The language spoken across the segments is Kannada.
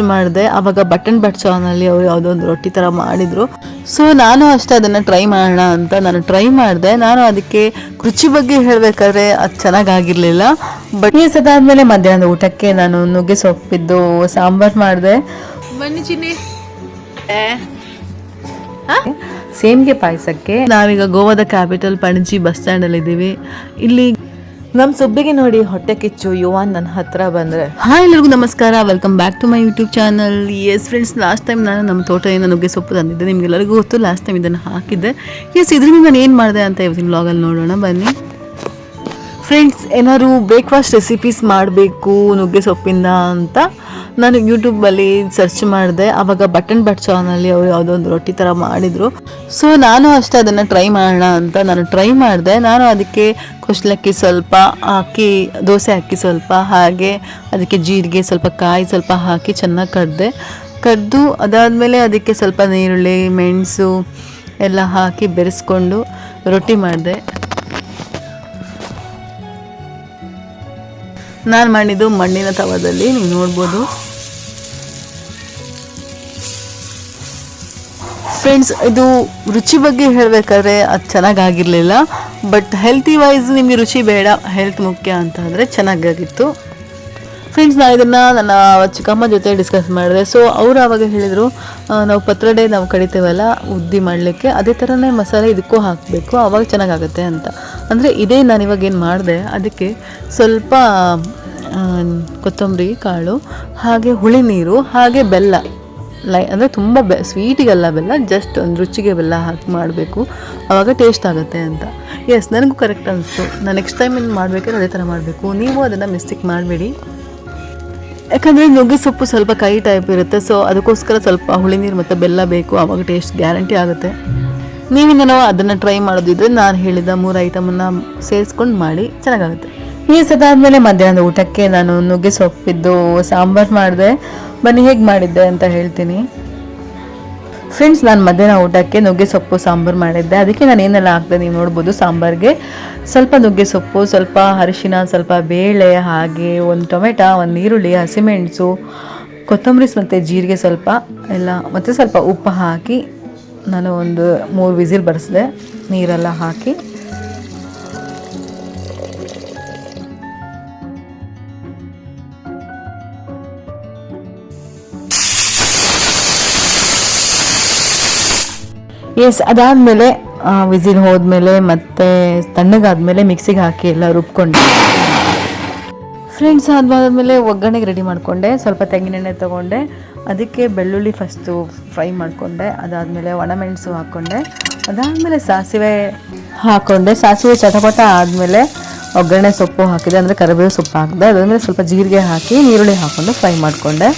ಮಾಡಿದೆ. ಅವಾಗ ಬಟನ್ ಬಟ್ ಚಾನಲ್ಲಿ ಅವರು ಯಾವುದೋ ಒಂದು ರೊಟ್ಟಿ ಥರ ಮಾಡಿದ್ರು. ಸೊ ನಾನು ಅಷ್ಟೇ ಅದನ್ನು ಟ್ರೈ ಮಾಡೋಣ ಅಂತ ನಾನು ಟ್ರೈ ಮಾಡಿದೆ. ನಾನು ಅದಕ್ಕೆ ರುಚಿ ಬಗ್ಗೆ ಹೇಳಬೇಕಾದ್ರೆ ಅದು ಚೆನ್ನಾಗಾಗಿರಲಿಲ್ಲ. ಬಟ್ ಈ ಸದಾದ್ಮೇಲೆ ಮಧ್ಯಾಹ್ನದ ಊಟಕ್ಕೆ ನಾನು ನುಗ್ಗೆ ಸೊಪ್ಪಿದ್ದು ಸಾಂಬಾರು ಮಾಡಿದೆ. ಬನ್ನಿ ಚಿನ್ನಿ. ಸೇಮ್ಗೆ ಪಾಯಸಕ್ಕೆ ನಾವೀಗ ಗೋವಾದ ಕ್ಯಾಪಿಟಲ್ ಪಣಜಿ ಬಸ್ ಸ್ಟ್ಯಾಂಡಲ್ಲಿ ಇದ್ದೀವಿ ಇಲ್ಲಿ ನಮ್ಮ ಸುಬ್ಬಿಗೆ ನೋಡಿ ಹೊಟ್ಟೆ ಕಿಚ್ಚು ಯುವಾನ್ ನನ್ನ ಹತ್ರ ಬಂದ್ರೆ. ಹಾಯ್ ಎಲ್ಲರಿಗೂ ನಮಸ್ಕಾರ welcome back to my YouTube channel yes friends last time ನಾನು ನಮ್ಮ ತೋಟದಿಂದ ನುಗ್ಗೆ ಸೊಪ್ಪು ತಂದಿದ್ದೆ. ನಿಮ್ಗೆಲ್ಲರಿಗೂ ಗೊತ್ತು ಲಾಸ್ಟ್ ಟೈಮ್ ಇದನ್ನು ಹಾಕಿದ್ದೆ. ಎಸ್ ಇದರಿಂದ ನಾನು ಏನು ಮಾಡಿದೆ ಅಂತ ಇವತ್ತಿನ ಬ್ಲಾಗಲ್ಲಿ ನೋಡೋಣ, ಬನ್ನಿ. ಫ್ರೆಂಡ್ಸ್ ಏನಾದ್ರು ಬ್ರೇಕ್ಫಾಸ್ಟ್ ರೆಸಿಪೀಸ್ ಮಾಡಬೇಕು ನುಗ್ಗೆ ಸೊಪ್ಪಿಂದ ಅಂತ ನಾನು ಯೂಟ್ಯೂಬಲ್ಲಿ ಸರ್ಚ್ ಮಾಡಿದೆ. ಆವಾಗ ಬಟನ್ ಬಟ್ ಚಾನಲ್ಲಿ ಅವರು ಯಾವುದೋ ಒಂದು ರೊಟ್ಟಿ ಥರ ಮಾಡಿದರು. ಸೊ ನಾನು ಅಷ್ಟೇ ಅದನ್ನು ಟ್ರೈ ಮಾಡೋಣ ಅಂತ ನಾನು ಟ್ರೈ ಮಾಡಿದೆ. ನಾನು ಅದಕ್ಕೆ ಕುಶ್ಲಕ್ಕಿ ಸ್ವಲ್ಪ ಹಾಕಿ, ದೋಸೆ ಹಾಕಿ ಸ್ವಲ್ಪ ಹಾಗೆ ಅದಕ್ಕೆ ಜೀರಿಗೆ ಸ್ವಲ್ಪ ಕಾಯಿ ಸ್ವಲ್ಪ ಹಾಕಿ ಚೆನ್ನಾಗಿ ಕಡ್ದೆ. ಕಡ್ದು ಅದಾದಮೇಲೆ ಅದಕ್ಕೆ ಸ್ವಲ್ಪ ನೀರುಳ್ಳಿ ಮೆಣಸು ಎಲ್ಲ ಹಾಕಿ ಬೆರೆಸ್ಕೊಂಡು ರೊಟ್ಟಿ ಮಾಡಿದೆ. ನಾನು ಮಾಡಿದ್ದು ಮಣ್ಣಿನ ತವದಲ್ಲಿ, ನೀವು ನೋಡ್ಬೋದು. ಫ್ರೆಂಡ್ಸ್ ಇದು ರುಚಿ ಬಗ್ಗೆ ಹೇಳಬೇಕಾದ್ರೆ ಅದು ಚೆನ್ನಾಗಾಗಿರಲಿಲ್ಲ ಬಟ್ ಹೆಲ್ತಿ ವೈಸ್ ನಿಮಗೆ ರುಚಿ ಬೇಡ ಹೆಲ್ತ್ ಮುಖ್ಯ ಅಂತ ಅಂದರೆ ಚೆನ್ನಾಗಾಗಿತ್ತು. ಫ್ರೆಂಡ್ಸ್ ನಾನು ಇದನ್ನು ನನ್ನ ಚಿಕ್ಕಮ್ಮ ಜೊತೆ ಡಿಸ್ಕಸ್ ಮಾಡಿದೆ. ಸೊ ಅವರು ಆವಾಗ ಹೇಳಿದರು ನಾವು ಪತ್ರಡೆ ನಾವು ಕಡಿತೇವಲ್ಲ ಉದ್ದಿ ಮಾಡಲಿಕ್ಕೆ, ಅದೇ ಥರನೇ ಮಸಾಲೆ ಇದಕ್ಕೂ ಹಾಕಬೇಕು ಆವಾಗ ಚೆನ್ನಾಗಾಗುತ್ತೆ ಅಂತ. ಅಂದರೆ ಇದೇ ನಾನು ಇವಾಗ ಏನು ಮಾಡಿದೆ, ಅದಕ್ಕೆ ಸ್ವಲ್ಪ ಕೊತ್ತಂಬರಿ, ಕಾಳು, ಹಾಗೆ ಹುಳಿ ನೀರು, ಹಾಗೆ ಬೆಲ್ಲ. ಲೈ, ಅಂದರೆ ತುಂಬ ಬೆ ಸ್ವೀಟಿಗೆಲ್ಲ ಬೆಲ್ಲ ಜಸ್ಟ್ ಒಂದು ರುಚಿಗೆ ಬೆಲ್ಲ ಹಾಕಿ ಮಾಡಬೇಕು. ಆವಾಗ ಟೇಸ್ಟ್ ಆಗುತ್ತೆ ಅಂತ. ಎಸ್ ನನಗೂ ಕರೆಕ್ಟ್ ಅನಿಸ್ತು. ನಾನು ನೆಕ್ಸ್ಟ್ ಟೈಮ್ ಏನು ಮಾಡಬೇಕಾದ್ರೆ ಅದೇ ಥರ ಮಾಡಬೇಕು. ನೀವು ಅದನ್ನು ಮಿಸ್ಟೇಕ್ ಮಾಡಬೇಡಿ. ಯಾಕಂದರೆ ನುಗ್ಗೆ ಸೊಪ್ಪು ಸ್ವಲ್ಪ ಕೈ ಟೈಪ್ ಇರುತ್ತೆ ಸೊ ಅದಕ್ಕೋಸ್ಕರ ಸ್ವಲ್ಪ ಹುಳಿ ನೀರು ಮತ್ತು ಬೆಲ್ಲ ಬೇಕು ಆವಾಗ ಟೇಸ್ಟ್ ಗ್ಯಾರಂಟಿ ಆಗುತ್ತೆ. ನೀವಿಂದನೋ ಅದನ್ನು ಟ್ರೈ ಮಾಡೋದಿದ್ರೆ ನಾನು ಹೇಳಿದ ಮೂರು ಐಟಮನ್ನು ಸೇರಿಸ್ಕೊಂಡು ಮಾಡಿ ಚೆನ್ನಾಗಾಗುತ್ತೆ. ಈ ಸದಾದ್ಮೇಲೆ ಮಧ್ಯಾಹ್ನದ ಊಟಕ್ಕೆ ನಾನು ನುಗ್ಗೆ ಸೊಪ್ಪಿದ್ದು, ಸಾಂಬಾರು ಮಾಡಿದೆ. ಬನ್ನಿ, ಹೇಗೆ ಮಾಡಿದ್ದೆ ಅಂತ ಹೇಳ್ತೀನಿ. ಫ್ರೆಂಡ್ಸ್ ನಾನು ಮಧ್ಯಾಹ್ನ ಊಟಕ್ಕೆ ನುಗ್ಗೆ ಸೊಪ್ಪು, ಸಾಂಬಾರು ಮಾಡಿದ್ದೆ. ಅದಕ್ಕೆ ನಾನು ಏನೆಲ್ಲ ಹಾಕಿದೆ ನೀವು ನೋಡ್ಬೋದು. ಸಾಂಬಾರಿಗೆ ಸ್ವಲ್ಪ ನುಗ್ಗೆ ಸೊಪ್ಪು, ಸ್ವಲ್ಪ ಅರಿಶಿನ, ಸ್ವಲ್ಪ ಬೇಳೆ, ಹಾಗೆ ಒಂದು ಟೊಮೆಟೊ, ಒಂದು ಈರುಳ್ಳಿ, ಹಸಿಮೆಣಸು, ಕೊತ್ತಂಬರಿ, ಮತ್ತು ಜೀರಿಗೆ ಸ್ವಲ್ಪ ಎಲ್ಲ, ಮತ್ತು ಸ್ವಲ್ಪ ಉಪ್ಪು ಹಾಕಿ ನಾನು ಒಂದು ಮೂರು ವಿಸಿಲ್ ಬರೆಸಿದೆ ನೀರೆಲ್ಲ ಹಾಕಿ. ಎಸ್ ಅದಾದಮೇಲೆ ವಿಸಿಲ್ ಹೋದ್ಮೇಲೆ ಮತ್ತೆ ತಣ್ಣಗಾದ್ಮೇಲೆ ಮಿಕ್ಸಿಗೆ ಹಾಕಿ ಎಲ್ಲ ರುಬ್ಕೊಂಡೆ. ಫ್ರೆಂಡ್ಸ್ ಅದಾದಮೇಲೆ ಒಗ್ಗರಣೆಗೆ ರೆಡಿ ಮಾಡಿಕೊಂಡೆ. ಸ್ವಲ್ಪ ತೆಂಗಿನೆಣ್ಣೆ ತೊಗೊಂಡೆ. ಅದಕ್ಕೆ ಬೆಳ್ಳುಳ್ಳಿ ಫಸ್ಟು ಫ್ರೈ ಮಾಡಿಕೊಂಡೆ, ಅದಾದಮೇಲೆ ಒಣಮೆಣಸು ಹಾಕ್ಕೊಂಡೆ ಅದಾದಮೇಲೆ ಸಾಸಿವೆ ಹಾಕ್ಕೊಂಡೆ ಸಾಸಿವೆ ಚಟಪಟ ಆದಮೇಲೆ ಒಗ್ಗರಣೆ ಸೊಪ್ಪು ಹಾಕಿದೆ, ಅಂದರೆ ಕರಿಬೇವು ಸೊಪ್ಪು ಹಾಕಿದೆ. ಅದಾದಮೇಲೆ ಸ್ವಲ್ಪ ಜೀರಿಗೆ ಹಾಕಿ ಈರುಳ್ಳಿ ಹಾಕ್ಕೊಂಡು ಫ್ರೈ ಮಾಡಿಕೊಂಡೆ.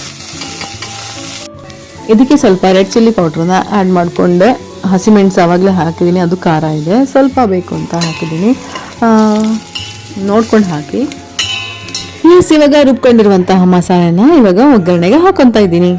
ಇದಕ್ಕೆ ಸ್ವಲ್ಪ ರೆಡ್ ಚಿಲ್ಲಿ ಪೌಡ್ರನ್ನ ಆ್ಯಡ್ ಮಾಡಿಕೊಂಡೆ. ಹಸಿಮೆಣಸು ಆವಾಗಲೇ ಹಾಕಿದ್ದೀನಿ ಅದು ಖಾರ ಇದೆ. ಸ್ವಲ್ಪ ಬೇಕು ಅಂತ ಹಾಕಿದ್ದೀನಿ ನೋಡ್ಕೊಂಡು ಹಾಕಿ. ಈಸ್ ಇವಾಗ ರುಬ್ಕೊಂಡಿರುವಂತಹ ಮಸಾಲೆನ ಇವಾಗ ಒಗ್ಗರಣೆಗೆ ಹಾಕೊತಾ ಇದ್ದೀನಿ.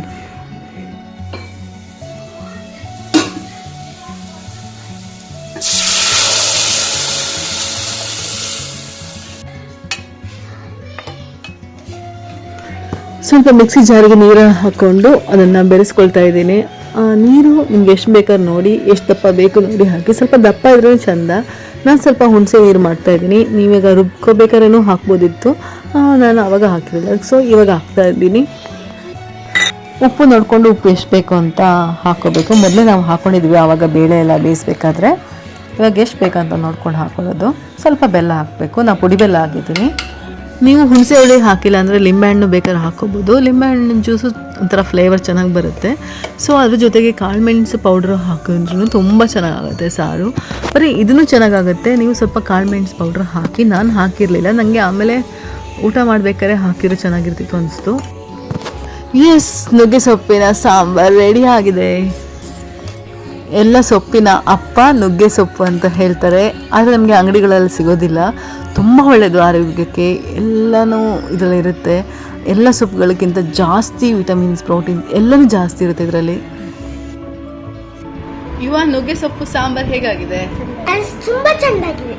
ಸ್ವಲ್ಪ ಮಿಕ್ಸಿ ಜಾರಿಗೆ ನೀರು ಹಾಕ್ಕೊಂಡು ಅದನ್ನು ಬೆರೆಸ್ಕೊಳ್ತಾ ಇದ್ದೀನಿ. ನೀರು ನಿಮ್ಗೆ ಎಷ್ಟು ಬೇಕಾದ್ರೆ ನೋಡಿ, ಎಷ್ಟು ದಪ್ಪ ಬೇಕು ನೋಡಿ ಹಾಕಿ. ಸ್ವಲ್ಪ ದಪ್ಪ ಇದ್ರೂ ಚಂದ. ನಾನು ಸ್ವಲ್ಪ ಹುಣಸೆ ನೀರು ಮಾಡ್ತಾ ಇದ್ದೀನಿ. ನೀವೀಗ ರುಬ್ಕೋಬೇಕಾದ್ರೂ ಹಾಕ್ಬೋದಿತ್ತು. ನಾನು ಆವಾಗ ಹಾಕಿರಲಿಲ್ಲ. ಸೊ ಇವಾಗ ಹಾಕ್ತಾ ಇದ್ದೀನಿ. ಉಪ್ಪು ನೋಡಿಕೊಂಡು ಉಪ್ಪು ಎಷ್ಟು ಬೇಕು ಅಂತ ಹಾಕೋಬೇಕು ಮೊದಲೇ ನಾವು ಹಾಕ್ಕೊಂಡಿದ್ವಿ ಆವಾಗ ಬೇಳೆ ಎಲ್ಲ ಬೇಯಿಸ್ಬೇಕಾದ್ರೆ. ಇವಾಗ ಎಷ್ಟು ಬೇಕಂತ ನೋಡ್ಕೊಂಡು ಹಾಕೊಳ್ಳೋದು. ಸ್ವಲ್ಪ ಬೆಲ್ಲ ಹಾಕಬೇಕು. ನಾನು ಪುಡಿ ಬೆಲ್ಲ ಹಾಕಿದ್ದೀನಿ. ನೀವು ಹುಣಸೆ ಹುಳಿ ಹಾಕಿಲ್ಲ ಅಂದರೆ ಲಿಂಬೆಹಣ್ಣು ಬೇಕಾದ್ರೆ ಹಾಕೋಬೋದು. ಲಿಂಬೆಹಣ್ಣಿನ ಜ್ಯೂಸು ಒಂಥರ ಫ್ಲೇವರ್ ಚೆನ್ನಾಗಿ ಬರುತ್ತೆ. ಸೊ ಅದ್ರ ಜೊತೆಗೆ ಕಾಳುಮೆಣಸು ಪೌಡ್ರ್ ಹಾಕಿದ್ರೂ ತುಂಬ ಚೆನ್ನಾಗಾಗುತ್ತೆ ಸಾರು. ಬರೀ ಇದನ್ನು ಚೆನ್ನಾಗಾಗುತ್ತೆ. ನೀವು ಸ್ವಲ್ಪ ಕಾಳುಮೆಣಸು ಪೌಡ್ರ್ ಹಾಕಿ, ನಾನು ಹಾಕಿರಲಿಲ್ಲ. ನನಗೆ ಆಮೇಲೆ ಊಟ ಮಾಡಬೇಕಾದ್ರೆ ಹಾಕಿರೋ ಚೆನ್ನಾಗಿರ್ತಿತ್ತು ಅನಿಸ್ತು. ಎಸ್ ನುಗ್ಗೆ ಸೊಪ್ಪಿನ ಸಾಂಬಾರು ರೆಡಿ ಆಗಿದೆ. ಎಲ್ಲ ಸೊಪ್ಪಿನ ಅಪ್ಪ ನುಗ್ಗೆ ಸೊಪ್ಪು ಅಂತ ಹೇಳ್ತಾರೆ ಆದರೆ ನಮಗೆ ಅಂಗಡಿಗಳಲ್ಲಿ ಸಿಗೋದಿಲ್ಲ ತುಂಬ ಒಳ್ಳೆಯದು ಆರೋಗ್ಯಕ್ಕೆ ಎಲ್ಲನೂ ಇದರಲ್ಲಿರುತ್ತೆ ಎಲ್ಲ ಸೊಪ್ಪುಗಳಿಗಿಂತ ಜಾಸ್ತಿ ವಿಟಮಿನ್ಸ್ ಪ್ರೋಟೀನ್ ಎಲ್ಲನೂ ಜಾಸ್ತಿ ಇರುತ್ತೆ ಇದರಲ್ಲಿ ಇವ ನುಗ್ಗೆ ಸೊಪ್ಪು ಸಾಂಬಾರ್ ಹೇಗಾಗಿದೆ ಅದು ತುಂಬಾ ಚೆಂದಾಗಿದೆ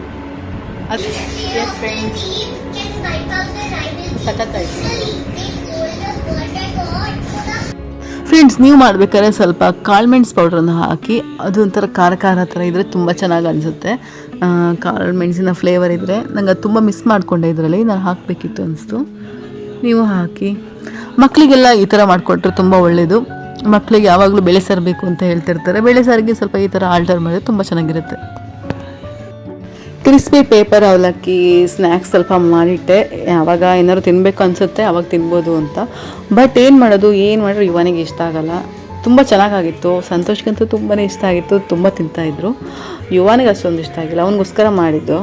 ಸಖತ್ತಾಯ್ತು ಫ್ರೆಂಡ್ಸ್ ನೀವು ಮಾಡ್ಬೇಕಾದ್ರೆ ಸ್ವಲ್ಪ ಕಾಳುಮೆಣಸು ಪೌಡ್ರನ್ನು ಹಾಕಿ, ಅದು ಒಂಥರ ಖಾರ ಖಾರ ಥರ ಇದ್ದರೆ ತುಂಬ ಚೆನ್ನಾಗಿ ಅನಿಸುತ್ತೆ. ಕಾಳು ಮೆಣಸಿನ ಫ್ಲೇವರ್ ಇದ್ದರೆ ನಂಗೆ ಅದು ತುಂಬ ಮಿಸ್ ಮಾಡಿಕೊಂಡೆ ಇದರಲ್ಲಿ, ನಾನು ಹಾಕಬೇಕಿತ್ತು ಅನಿಸ್ತು. ನೀವು ಹಾಕಿ. ಮಕ್ಕಳಿಗೆಲ್ಲ ಈ ಥರ ಮಾಡಿಕೊಟ್ರೆ ತುಂಬ ಒಳ್ಳೆಯದು ಮಕ್ಕಳಿಗೆ ಯಾವಾಗಲೂ ಬೆಳೆ ಸಾರು ಬೇಕು ಅಂತ ಹೇಳ್ತಿರ್ತಾರೆ. ಬೆಳೆ ಸಾರಿಗೆ ಸ್ವಲ್ಪ ಈ ಥರ ಆಲ್ಟರ್ ಮಾಡಿದ್ರೆ ತುಂಬ ಚೆನ್ನಾಗಿರುತ್ತೆ. ಕ್ರಿಸ್ಪಿ ಪೇಪರ್ ಅವಲಕ್ಕಿ ಸ್ನ್ಯಾಕ್ಸ್ ಸ್ವಲ್ಪ ಮಾಡಿಟ್ಟೆ. ಯಾವಾಗ ಏನಾದ್ರು ತಿನ್ನಬೇಕು ಅನಿಸುತ್ತೆ ಅವಾಗ ತಿನ್ಬೋದು ಅಂತ. ಬಟ್ ಏನು ಮಾಡೋದು, ಏನು ಮಾಡಿದ್ರು ಇವನಿಗೆ ಇಷ್ಟ ಆಗಲ್ಲ. ತುಂಬ ಚೆನ್ನಾಗಾಗಿತ್ತು. ಸಂತೋಷ್ಗಂತೂ ತುಂಬಾ ಇಷ್ಟ ಆಗಿತ್ತು. ತುಂಬ ತಿಂತಾಯಿದ್ರು ಯುವನಿಗೆ ಅಷ್ಟೊಂದು ಇಷ್ಟ ಆಗಿಲ್ಲ. ಅವನಿಗೋಸ್ಕರ ಮಾಡಿದ್ದು.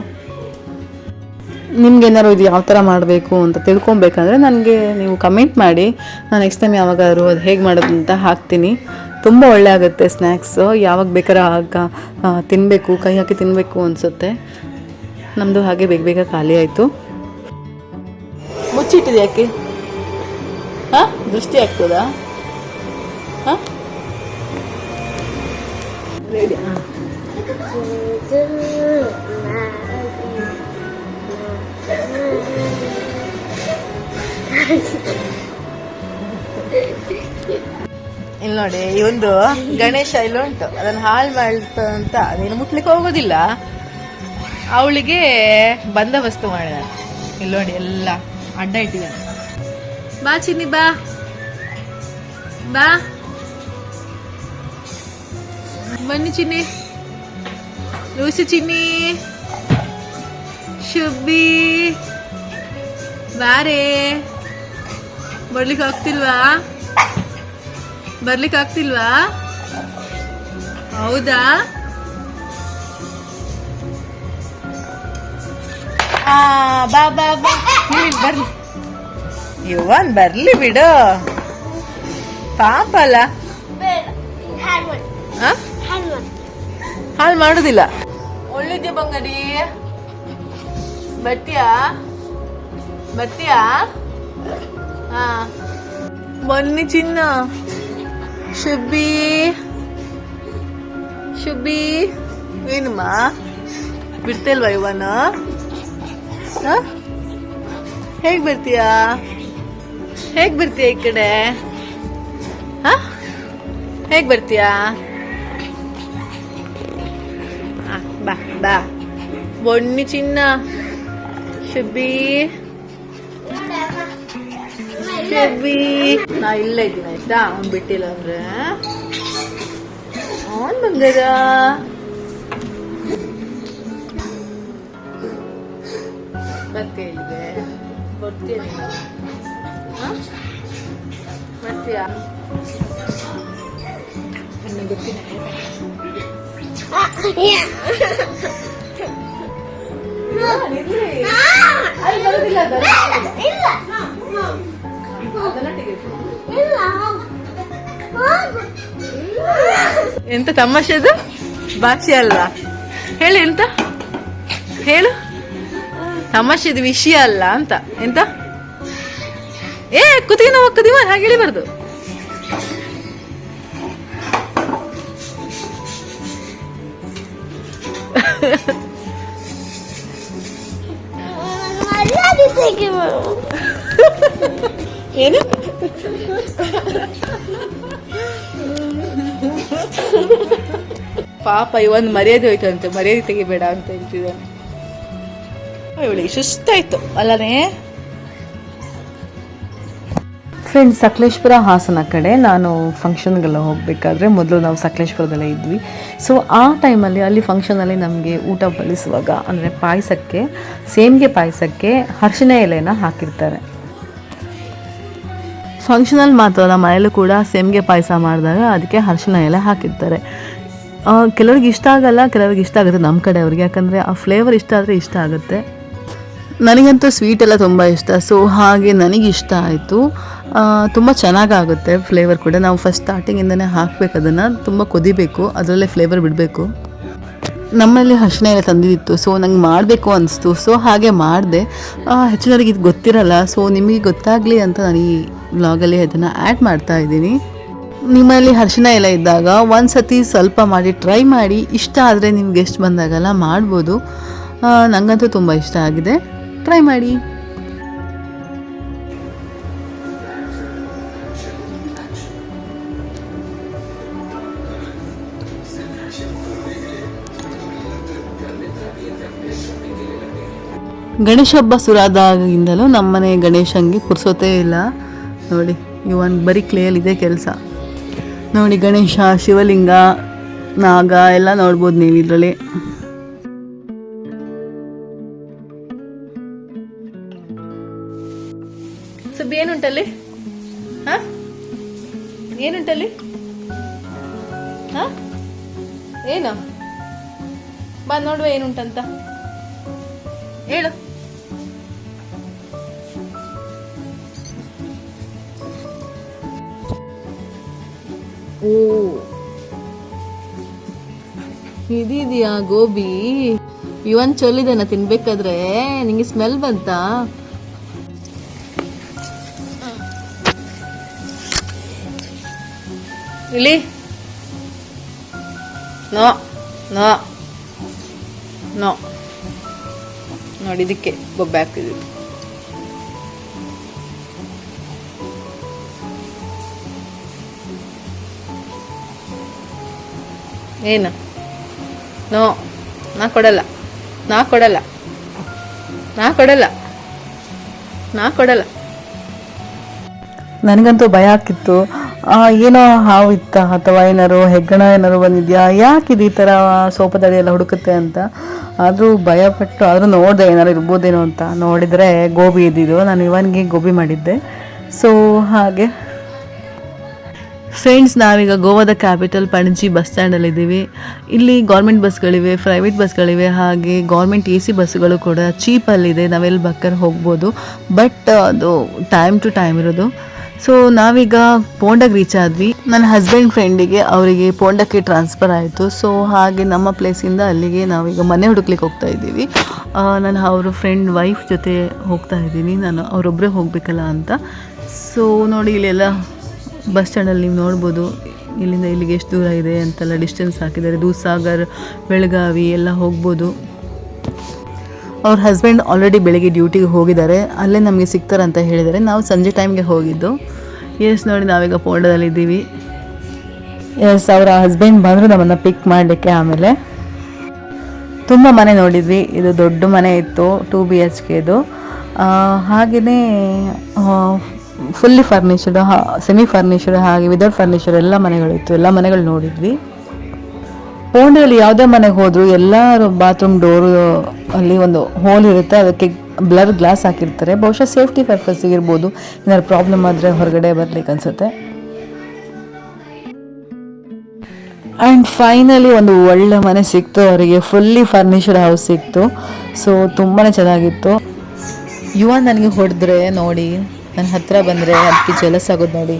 ನಿಮ್ಗೆ ಏನಾದ್ರು ಇದು ಯಾವ ಥರ ಮಾಡಬೇಕು ಅಂತ ತಿಳ್ಕೊಬೇಕಂದ್ರೆ ನನಗೆ ನೀವು ಕಮೆಂಟ್ ಮಾಡಿ. ನಾನು ನೆಕ್ಸ್ಟ್ ಟೈಮ್ ಯಾವಾಗಾದ್ರು ಅದು ಹೇಗೆ ಮಾಡೋದು ಅಂತ ಹಾಕ್ತೀನಿ. ತುಂಬ ಒಳ್ಳೆ ಆಗುತ್ತೆ ಸ್ನ್ಯಾಕ್ಸು. ಯಾವಾಗ ಬೇಕಾದ್ರೆ ಆಗ ತಿನ್ನಬೇಕು ಕೈ ಹಾಕಿ ತಿನ್ನಬೇಕು ಅನಿಸುತ್ತೆ. ನಮ್ಮದು ಹಾಗೆ ಬೇಗ ಬೇಗ ಖಾಲಿ ಆಯಿತು. ಮುಚ್ಚಿಟ್ಟಿದೆ ಯಾಕೆ? ಹಾಂ? ದೃಷ್ಟಿ ಆಗ್ತದಾ? ಹಾಂ? ಇಲ್ಲಿ ನೋಡಿ, ಈ ಗಣೇಶ ಇಲ್ಲ ಉಂಟು. ಅದನ್ನು ಹಾಳು ಮಾಡ್ತ ಅಂತ, ನೀನು ಮುಟ್ಲಿಕ್ಕೆ ಹೋಗೋದಿಲ್ಲ. ಅವಳಿಗೆ ಬಂದೋಬಸ್ತು ಮಾಡಿದ. ಇಲ್ಲಿ ನೋಡಿ ಎಲ್ಲ ಅಡ್ಡ ಇಟ್ಟಿದ್ದಾನೆ ಬಾ ಚಿನ್ನಿ, ಬಾ. ಬಾ. ಬನ್ನಿ ಚಿನ್ನಿ. ಲೂಸಿ ಚಿನ್ನಿ. ಶುಬ್ಬಿ ಬಾರೇ ಬರ್ಲಿಕ್ಕೆ ಆಗ್ತಿಲ್ವಾ? ಬರ್ಲಿಕ್ಕೆ ಆಗ್ತಿಲ್ವಾ? ಹೌದಾ? ಬಾ ಬಾ ಬಾ. ಬರ್ಲಿ. ಯುವನ್ ಬರ್ಲಿ ಬಿಡು. ಪಾಪ ಅಲ್ಲ? ಹಾಳು ಮಾಡುದಿಲ್ಲ. ಒಳ್ಳಿದ್ಯ ಬಂಗಡಿ. ಬರ್ತೀಯಾ? ಬರ್ತೀಯಾ? ಹಾ ಬನ್ನಿ ಚಿನ್ನ. ಶುಬ್ಬಿ ಶುಬ್ಬಿ ಏನಮ್ಮ? ಬಿಡ್ತಿಲ್ವಾ ಇವನ? ಹೇಗ್ ಬರ್ತೀಯಾ? ಹೇಗ್ ಬರ್ತೀಯ ಈ ಕಡೆ? ಹೇಗ್ ಬರ್ತೀಯಾ? ಬಾ ಬಾ. ಬೊಣ್ಣಿ ಚಿನ್ನ. ಶುಬ್ಬಿ ಶುಬ್ಬಿ ನಾ ಇಲ್ಲ ಇದ್ದೀನಿ, ಆಯ್ತಾ? ಅವ್ನ್ ಬಿಟ್ಟಿಲ್ಲ ಅಂದ್ರೆ. ಅವನ್ ಬಂಗಾರ. ಇಲ್ಲಿಗೆ ಬರ್ತೀಯ ನೀನು ಹ? ಬರ್ತೀಯಾ ಗೊತ್ತಿಲ್ಲ. ಎಂತ ತಮಾಷೆದು ಭಾಷೆ ಅಲ್ವಾ ಹೇಳಿ ಎಂತ? ಹೇಳು. ತಮಾಷೆದು ವಿಷಯ ಅಲ್ಲ ಅಂತ. ಎಂತ? ಏ ಕುತ್ತಿಗೆ ನಾವು ಕುದಿವ ಹಾಗೆ ಹೇಳಿಬಾರ್ದು. ಏನು? ಪಾಪ ಇವನ್ ಮರ್ಯಾದೆ ಹೋಯ್ತಂತೆ. ಮರ್ಯಾದೆ ತೆಗಿಬೇಡ ಅಂತ ಹೇಳ್ತಿದ್ದಾನೆ. ಇವಳಿಗೆ ಸುಸ್ತಾಯ್ತು ಅಲ್ಲನೇ? ಫ್ರೆಂಡ್ಸ್ ಸಕಲೇಶ್ಪುರ ಹಾಸನ ಕಡೆ ನಾನು ಫಂಕ್ಷನ್ಗೆಲ್ಲ ಹೋಗಬೇಕಾದ್ರೆ ಮೊದಲು ನಾವು ಸಕಲೇಶ್ಪುರದಲ್ಲೇ ಇದ್ವಿ. ಸೊ ಆ ಟೈಮಲ್ಲಿ ಅಲ್ಲಿ ಫಂಕ್ಷನಲ್ಲಿ ನಮಗೆ ಊಟ ಬಡಿಸುವಾಗ, ಅಂದರೆ ಪಾಯಸಕ್ಕೆ ಸೇಮ್ಗೆ ಪಾಯಸಕ್ಕೆ ಹರ್ಷಿನ ಎಲೆನ ಹಾಕಿರ್ತಾರೆ. ಫಂಕ್ಷನಲ್ಲಿ ಮಾತ್ರ ಅಲ್ಲ, ಮನೆಯಲ್ಲೂ ಕೂಡ ಸೇಮ್ಗೆ ಪಾಯಸ ಮಾಡಿದಾಗ ಅದಕ್ಕೆ ಹರ್ಷಿನ ಎಲೆ ಹಾಕಿರ್ತಾರೆ. ಕೆಲವ್ರಿಗೆ ಇಷ್ಟ ಆಗಲ್ಲ, ಕೆಲವ್ರಿಗೆ ಇಷ್ಟ ಆಗುತ್ತೆ ನಮ್ಮ ಕಡೆಯವ್ರಿಗೆ ಯಾಕಂದರೆ ಆ ಫ್ಲೇವರ್ ಇಷ್ಟ ಆದರೆ ಇಷ್ಟ ಆಗುತ್ತೆ. ನನಗಂತೂ ಸ್ವೀಟ್ ಎಲ್ಲ ತುಂಬ ಇಷ್ಟ. ಸೊ ಹಾಗೆ ನನಗೆ ಇಷ್ಟ ಆಯಿತು ತುಂಬ ಚೆನ್ನಾಗಾಗುತ್ತೆ ಫ್ಲೇವರ್ ಕೂಡ. ನಾವು ಫಸ್ಟ್ ಸ್ಟಾರ್ಟಿಂಗಿಂದನೇ ಹಾಕಬೇಕು ಅದನ್ನು. ತುಂಬ ಕುದಿಬೇಕು, ಅದರಲ್ಲೇ ಫ್ಲೇವರ್ ಬಿಡಬೇಕು. ನಮ್ಮಲ್ಲಿ ಅರಿಶಿನ ಎಲ್ಲ ತಂದಿದ್ದಿತ್ತು. ಸೊ ನಂಗೆ ಮಾಡಬೇಕು ಅನಿಸ್ತು. ಸೊ ಹಾಗೆ ಮಾಡಿದೆ. ಹೆಚ್ಚಿನವ್ರಿಗೆ ಇದು ಗೊತ್ತಿರಲ್ಲ. ಸೊ ನಿಮಗೆ ಗೊತ್ತಾಗಲಿ ಅಂತ ನಾನು ಈ ವ್ಲಾಗಲ್ಲಿ ಅದನ್ನು ಆ್ಯಡ್ ಮಾಡ್ತಾ ಇದ್ದೀನಿ. ನಿಮ್ಮಲ್ಲಿ ಅರಿಶಿನ ಎಲ್ಲ ಇದ್ದಾಗ ಒಂದು ಸತಿ ಸ್ವಲ್ಪ ಮಾಡಿ ಟ್ರೈ ಮಾಡಿ. ಇಷ್ಟ ಆದರೆ ನಿಮ್ಗೆ ಎಷ್ಟು ಬಂದಾಗಲ್ಲ ಮಾಡ್ಬೋದು. ನನಗಂತೂ ನಂಗಂತೂ ತುಂಬ ಇಷ್ಟ ಆಗಿದೆ. ಟ್ರೈ ಮಾಡಿ. ಗಣೇಶ ಹಬ್ಬ ಸುರಾದಾಗಿಂದಲೂ ನಮ್ಮನೆ ಗಣೇಶಂಗೆ ಪುರ್ಸೋತೇ ಇಲ್ಲ. ನೋಡಿ, ಇವನ್ ಬರೀ ಕ್ಲೇಯಲ್ಲಿದೆ ಕೆಲಸ. ನೋಡಿ ಗಣೇಶ, ಶಿವಲಿಂಗ, ನಾಗ ಎಲ್ಲ ನೋಡ್ಬೋದು ನೀವು ಇದರಲ್ಲಿ. ಸುಬ್ಬಿ ಏನುಂಟಲ್ಲಿ? ಹಾ? ಏನುಂಟಲ್ಲಿ? ಹಾ? ಏನು? ಬಾ ನೋಡುವ ಏನುಂಟಂತ. ಹೇಳು. ಓ. ಇದಿದೆಯಾ ಗೋಬಿ? ಇವನ್ ಚೊಲ್ಲಿದನ ತಿನ್ಬೇಕಾದ್ರೆ ನಿಂಗೆ ಸ್ಮೆಲ್ ಬಂತಾ? ಇಲ್ಲಿ ನೋ ನೋ ನೋ ನೋಡಿ, ಇದಕ್ಕೆ ಬೊಬ್ಬೆ ಹಾಕ್ತಿದ್ವಿ. ಏನು? ನೋ ನಾ ಕೊಡಲ್ಲ. ನಾ ಕೊಡಲ್ಲ. ನಾ ಕೊಡಲ್ಲ. ನಾ ಕೊಡಲ್ಲ. ನನಗಂತೂ ಭಯ ಆಗ್ತಿತ್ತು. ಏನೋ ಹಾವು ಅಥವಾ ಏನಾರು ಹೆಗ್ಗಣ ಏನಾರು ಬಂದಿದ್ಯಾ? ಯಾಕೆ ಇದು ಈ ಥರ ಸೋಪದಡಿ ಎಲ್ಲ ಹುಡುಕುತ್ತೆ ಅಂತ? ಆದರೂ ಭಯಪಟ್ಟು ಆದರೂ ನೋಡಿದೆ ಏನಾರು ಇರ್ಬೋದೇನೋ ಅಂತ. ನೋಡಿದರೆ ಗೋಬಿ ಇದ್ದಿದ್ದು. ನಾನು ಇವನಿಗೆ ಗೋಬಿ ಮಾಡಿದ್ದೆ. ಸೊ ಹಾಗೆ. ಫ್ರೆಂಡ್ಸ್ ನಾವೀಗ ಗೋವಾದ ಕ್ಯಾಪಿಟಲ್ ಪಣಜಿ ಬಸ್ ಸ್ಟ್ಯಾಂಡಲ್ಲಿದ್ದೀವಿ ಇಲ್ಲಿ ಗೌರ್ಮೆಂಟ್ ಬಸ್ಗಳಿವೆ ಪ್ರೈವೇಟ್ ಬಸ್ಗಳಿವೆ ಹಾಗೆ ಗೌರ್ಮೆಂಟ್ ಎ ಸಿ ಬಸ್ಸುಗಳು ಕೂಡ ಚೀಪಲ್ಲಿದೆ ನಾವೆಲ್ಲಿ ಬಕ್ಕರ್ ಹೋಗ್ಬೋದು. ಬಟ್ ಅದು ಟೈಮ್ ಟು ಟೈಮ್ ಇರೋದು. ಸೊ ನಾವೀಗ ಪೋಂಡಕ್ಕೆ ರೀಚ್ ಆದ್ವಿ. ನನ್ನ ಹಸ್ಬೆಂಡ್ ಫ್ರೆಂಡಿಗೆ ಅವರಿಗೆ ಪೋಂಡಕ್ಕೆ ಟ್ರಾನ್ಸ್ಫರ್ ಆಯಿತು. ಸೊ ಹಾಗೆ ನಮ್ಮ ಪ್ಲೇಸಿಂದ ಅಲ್ಲಿಗೆ ನಾವೀಗ ಮನೆ ಹುಡುಕ್ಲಿಕ್ಕೆ ಹೋಗ್ತಾ ಇದ್ದೀವಿ. ನಾನು ಅವರ ಫ್ರೆಂಡ್ ವೈಫ್ ಜೊತೆ ಹೋಗ್ತಾ ಇದ್ದೀನಿ. ನಾನು ಅವರೊಬ್ಬರೇ ಹೋಗಬೇಕಲ್ಲ ಅಂತ. ಸೊ ನೋಡಿ ಇಲ್ಲೆಲ್ಲ ಬಸ್ ಸ್ಟ್ಯಾಂಡಲ್ಲಿ ನೀವು ನೋಡ್ಬೋದು. ಇಲ್ಲಿಂದ ಇಲ್ಲಿಗೆ ಎಷ್ಟು ದೂರ ಇದೆ ಅಂತೆಲ್ಲ ಡಿಸ್ಟೆನ್ಸ್ ಹಾಕಿದ್ದಾರೆ. ದೂಸಾಗರ್, ಬೆಳಗಾವಿ ಎಲ್ಲ ಹೋಗ್ಬೋದು. ಅವ್ರ ಹಸ್ಬೆಂಡ್ ಆಲ್ರೆಡಿ ಬೆಳಿಗ್ಗೆ ಡ್ಯೂಟಿಗೆ ಹೋಗಿದ್ದಾರೆ. ಅಲ್ಲೇ ನಮಗೆ ಸಿಗ್ತಾರಂತ ಹೇಳಿದ್ದಾರೆ. ನಾವು ಸಂಜೆ ಟೈಮ್ಗೆ ಹೋಗಿದ್ದು. ಎಸ್ ನೋಡಿ ನಾವೀಗ ಪೋಂಡದಲ್ಲಿದ್ದೀವಿ ಎಸ್ ಅವರ ಹಸ್ಬೆಂಡ್ ಬಂದರು ನಮ್ಮನ್ನು ಪಿಕ್ ಮಾಡಲಿಕ್ಕೆ ಆಮೇಲೆ. ತುಂಬ ಮನೆ ನೋಡಿದ್ವಿ. ಇದು ದೊಡ್ಡ ಮನೆ ಇತ್ತು ಟೂ ಬಿ ಎಚ್ ಕೆದು ಹಾಗೆಯೇ ಫುಲ್ಲಿ ಫರ್ನಿಷರ್ಡ್ ಸೆಮಿ ಫರ್ನಿಷರ್ಡ್ ಹಾಗೆ ವಿದೌಟ್ ಫರ್ನಿಷರ್ ಎಲ್ಲ ಮನೆಗಳಿತ್ತು ಎಲ್ಲ ಮನೆಗಳು ನೋಡಿದ್ವಿ. ಪೋಂಡಲ್ಲಿ ಯಾವುದೇ ಮನೆಗೆ ಹೋದರೂ ಎಲ್ಲರೂ ಬಾತ್ರೂಮ್ ಡೋರು ಅಲ್ಲಿ ಒಂದು ಹೋಲ್ ಇರುತ್ತೆ, ಅದಕ್ಕೆ ಬ್ಲರ್ ಗ್ಲಾಸ್ ಹಾಕಿರ್ತಾರೆ. ಬಹುಶಃ ಸೇಫ್ಟಿ ಪರ್ಪಸ್ಸಿಗೆ ಇರ್ಬೋದು. ಏನಾದ್ರು ಪ್ರಾಬ್ಲಮ್ ಆದರೆ ಹೊರಗಡೆ ಬರ್ಲಿಕ್ಕೆ ಅನ್ಸುತ್ತೆ. ಆ್ಯಂಡ್ ಫೈನಲಿ ಒಂದು ಒಳ್ಳೆ ಮನೆ ಸಿಕ್ತು, ಅವರಿಗೆ ಫುಲ್ಲಿ ಫರ್ನಿಷಡ್ ಹೌಸ್ ಸಿಕ್ತು. ಸೊ ತುಂಬಾ ಚೆನ್ನಾಗಿತ್ತು. ಯುವ ನನಗೆ ಹೊಡೆದ್ರೆ ನೋಡಿ ನನ್ನ ಹತ್ತಿರ ಬಂದರೆ ಅದಕ್ಕೆ ಜಲಸ್ ಆಗೋದು ನೋಡಿ.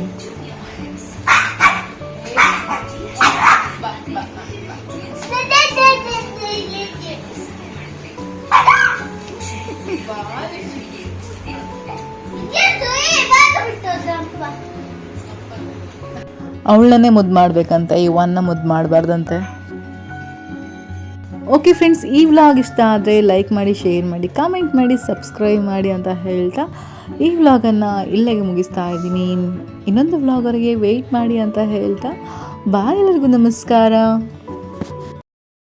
ಅವಳನ್ನೇ ಮುದ್ದು ಮಾಡ್ಬೇಕಂತ ಒನ್ನ ಮುದ್ದು ಮಾಡಬಾರ್ದಂತೆ. ಓಕೆ ಫ್ರೆಂಡ್ಸ್ ಈ ವ್ಲಾಗ್ ಇಷ್ಟ ಆದರೆ ಲೈಕ್ ಮಾಡಿ ಶೇರ್ ಮಾಡಿ ಕಾಮೆಂಟ್ ಮಾಡಿ ಸಬ್ಸ್ಕ್ರೈಬ್ ಮಾಡಿ ಅಂತ ಹೇಳ್ತಾ, ಈ ವ್ಲಾಗನ್ನು ಇಲ್ಲಿಗೆ ಮುಗಿಸ್ತಾ ಇದ್ದೀನಿ. ಇನ್ನೊಂದು ವ್ಲಾಗರಿಗೆ ವೆಯ್ಟ್ ಮಾಡಿ ಅಂತ ಹೇಳ್ತಾ ಬಾಯ್ ಎಲ್ಲರಿಗೂ ನಮಸ್ಕಾರ.